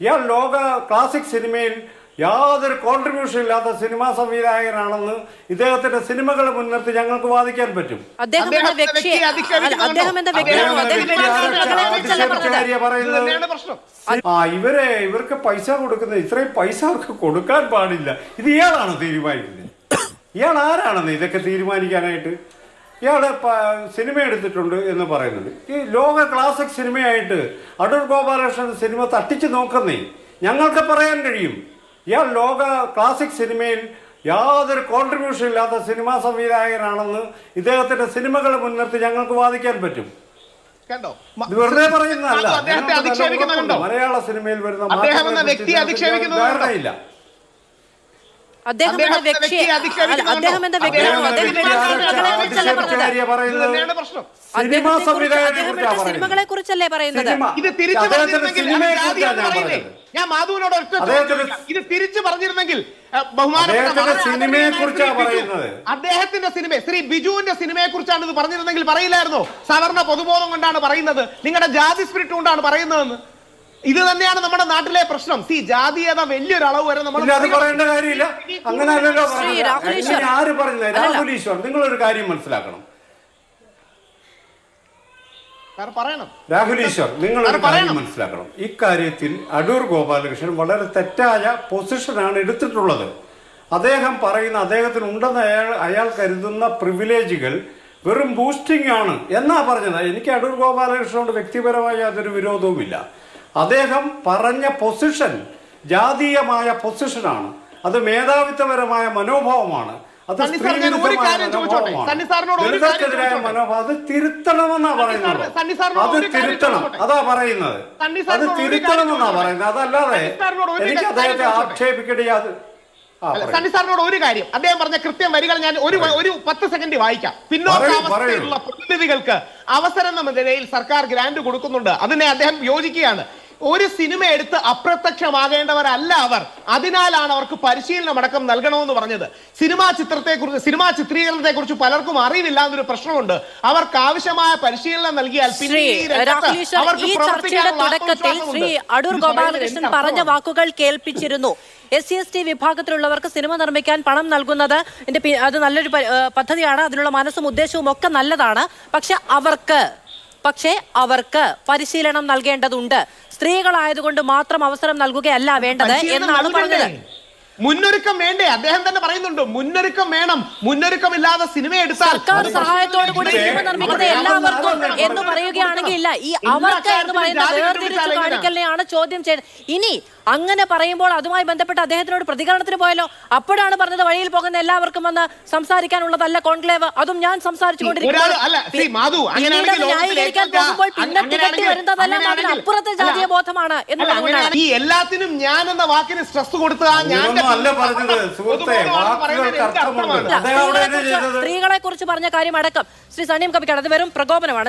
ഇയാൾ ലോക ക്ലാസിക് സിനിമയിൽ യാതൊരു കോൺട്രിബ്യൂഷൻ ഇല്ലാത്ത സിനിമാ സംവിധായകനാണെന്ന് ഇദ്ദേഹത്തിന്റെ സിനിമകൾ മുൻനിർത്തി ഞങ്ങൾക്ക് വാദിക്കാൻ പറ്റും. ആ ഇവരെ ഇവർക്ക് പൈസ കൊടുക്കുന്ന ഇത്രയും പൈസ അവർക്ക് കൊടുക്കാൻ പാടില്ല. ഇത് ഇയാളാണ് തീരുമാനിക്കുന്നത്. ഇയാൾ ആരാണെന്ന് ഇതൊക്കെ തീരുമാനിക്കാനായിട്ട്? ഇയാൾ സിനിമ എടുത്തിട്ടുണ്ട് എന്ന് പറയുന്നുണ്ട് ഈ ലോക ക്ലാസിക് സിനിമയായിട്ട് അടൂർ ഗോപാലകൃഷ്ണൻ സിനിമ തട്ടിച്ച് നോക്കുന്നേ ഞങ്ങൾക്ക് പറയാൻ കഴിയും. ഇയാൾ ലോക ക്ലാസിക് സിനിമയിൽ യാതൊരു കോൺട്രിബ്യൂഷൻ ഇല്ലാത്ത സിനിമാ സംവിധായകനാണെന്ന് ഇദ്ദേഹത്തിന്റെ സിനിമകൾ മുൻനിർത്തി ഞങ്ങൾക്ക് വാദിക്കാൻ പറ്റും. കണ്ടോ? വെറുതെ പറയുന്നതല്ല. മലയാള സിനിമയിൽ വരുന്ന വ്യക്തിയെ ഞങ്ങൾക്ക് ധാരണയില്ല. അദ്ദേഹം എന്ന? അല്ല, അദ്ദേഹം എന്ന വ്യക്തിയാണോ പറയുന്നത് സിനിമാ സംവിധായകനെ അദ്ദേഹം കുറിച്ചാ സിനിമകളെ പറയുന്നത്? കുറിച്ചല്ലേ പറയുന്നത്? ഇത് തിരിച്ചു പറഞ്ഞിരുന്നെങ്കിൽ ഞാൻ പറയുന്നത്. മാധുവിനോട് ഒറ്റ. ഇത് തിരിച്ചു പറഞ്ഞിരുന്നെങ്കിൽ സിനിമയെ പറയുന്നത്. അദ്ദേഹത്തിന്റെ സിനിമ ശ്രീ ബിജുവിന്റെ സിനിമയെ കുറിച്ചാണ് ഇത് പറഞ്ഞിരുന്നെങ്കിൽ പറയില്ലായിരുന്നോ? സവർണ പൊതുബോധം കൊണ്ടാണ് പറയുന്നത്. നിങ്ങളുടെ ജാതി സ്പിരിറ്റ് കൊണ്ടാണ് പറയുന്നതെന്ന്. ഇത് തന്നെയാണ് നമ്മുടെ നാട്ടിലെ പ്രശ്നം. സി ജാതീയത വലിയൊരു അളവ് വരെ നമ്മൾ അത് പറയേണ്ട കാര്യമില്ല. അങ്ങനെ അല്ലല്ലോ പറഞ്ഞത്. ആര് പറഞ്ഞത്. രാഹുൽ ഈശ്വർ നിങ്ങളൊരു കാര്യം മനസ്സിലാക്കണം. പറയണം. രാഹുൽ ഈശ്വർ നിങ്ങൾ ഒരു കാര്യം. മനസ്സിലാക്കണം. ഇക്കാര്യത്തിൽ അടൂർ ഗോപാലകൃഷ്ണൻ വളരെ തെറ്റായ പൊസിഷനാണ് എടുത്തിട്ടുള്ളത്. അദ്ദേഹം പറയുന്ന അദ്ദേഹത്തിന് ഉണ്ടെന്ന് അയാൾ അയാൾ കരുതുന്ന പ്രിവിലേജുകൾ വെറും ബൂസ്റ്റിംഗ് ആണ്. എന്നാ പറഞ്ഞത്? എനിക്ക് അടൂർ ഗോപാലകൃഷ്ണനോട് വ്യക്തിപരമായി യാതൊരു വിരോധവുമില്ല. അദ്ദേഹം പറഞ്ഞ പൊസിഷൻ ജാതീയമായ പൊസിഷനാണ് അത് മേധാവിത്വപരമായ മനോഭാവമാണ്. അത് ദളിതർക്കെതിരായ? മനോഭാവം അത് തിരുത്തണമെന്നാ പറയുന്നത്. അത് തിരുത്തണം. അതാ പറയുന്നത്. അത് തിരുത്തണമെന്നാ പറയുന്നത്. അതല്ലാതെ എനിക്ക് അദ്ദേഹത്തെ ആക്ഷേപിക്കേണ്ട സണ്ണി സാറിനോട് ഒരു കാര്യം. അദ്ദേഹം പറഞ്ഞ കൃത്യം വരികൾ ഞാൻ ഒരു ഒരു പത്ത് സെക്കൻഡ് വായിക്കാം. പിന്നോക്കാവസ്ഥയിലുള്ള പ്രതിനിധികൾക്ക് അവസരം എന്ന നിലയിൽ സർക്കാർ ഗ്രാന്റ് കൊടുക്കുന്നുണ്ട്. അതിനെ അദ്ദേഹം യോജിക്കുകയാണ്. ഒരു സിനിമ എടുത്ത് അപ്രത്യക്ഷമാകേണ്ടവരല്ല അവർ. അതിനാലാണ് അവർക്ക് പരിശീലനം അടക്കം നൽകണമെന്ന് പറഞ്ഞത്. സിനിമാ ചിത്രത്തെ കുറിച്ച് സിനിമാ ചിത്രീകരണത്തെ കുറിച്ച് പലർക്കും അറിവില്ല എന്നൊരു പ്രശ്നമുണ്ട്. അവർക്ക് ആവശ്യമായ പരിശീലനം നൽകിയാൽ ശ്രീ അടൂർ ഗോപാലകൃഷ്ണൻ പറഞ്ഞ വാക്കുകൾ കേൾപ്പിച്ചിരുന്നു. എസ് സി എസ് ടി വിഭാഗത്തിലുള്ളവർക്ക് സിനിമ നിർമ്മിക്കാൻ പണം നൽകുന്നത് അത് നല്ലൊരു പദ്ധതിയാണ്. അതിനുള്ള മനസ്സും ഉദ്ദേശവും ഒക്കെ നല്ലതാണ്. പക്ഷെ അവർക്ക് പക്ഷേ അവർക്ക് പരിശീലനം നൽകേണ്ടതുണ്ട്. സ്ത്രീകളായതുകൊണ്ട് മാത്രം അവസരം നൽകുകയല്ല വേണ്ടത് എന്നാണ് പറഞ്ഞത്. മുന്നൊരുക്കം വേണ്ടേ? അദ്ദേഹം തന്നെ പറയുന്നുണ്ട് മുന്നൊരുക്കം വേണം. മുന്നൊരുക്കം ഇല്ലാതെ സിനിമ എടുത്താൽ സർക്കാർ സഹായത്തോടു കൂടി സിനിമ നിർമ്മിക്കുന്ന എല്ലാവർക്കും എന്ന് പറയുകയാണെങ്കിൽ ഇല്ല. ഈ അവർക്ക് എന്ന് പറയുന്ന വേർതിരിച്ച്? കാണിക്കലിനെയാണ് ചോദ്യം ചെയ്തത് ഇനി അങ്ങനെ പറയുമ്പോൾ അതുമായി ബന്ധപ്പെട്ട് അദ്ദേഹത്തിനോട് പ്രതികരണത്തിന് പോയല്ലോ അപ്പോഴാണ് പറഞ്ഞത് വഴിയിൽ പോകുന്ന എല്ലാവർക്കും വന്ന് സംസാരിക്കാനുള്ളതല്ല കോൺക്ലേവ്. അതും ഞാൻ സംസാരിച്ചു കൊണ്ടിരിക്കുന്നത് അതിനപ്പുറത്തെ ജാതീയ ബോധമാണ് അല്ല, എന്നുള്ളതുകൊണ്ടാണ് ഈ എല്ലാത്തിനും ഞാൻ എന്ന വാക്കിന് സ്ട്രെസ് കൊടുത്ത് ഞാൻ അല്ല പറഞ്ഞത്. സുഹൃത്തെ വാക്കുകൾക്ക് അർത്ഥമുണ്ട്. സ്ത്രീകളെ കുറിച്ച് പറഞ്ഞ കാര്യം അടക്കം ശ്രീ സണിയും കപ്പിക്കാട് അത് വെറും പ്രകോപനമാണ്.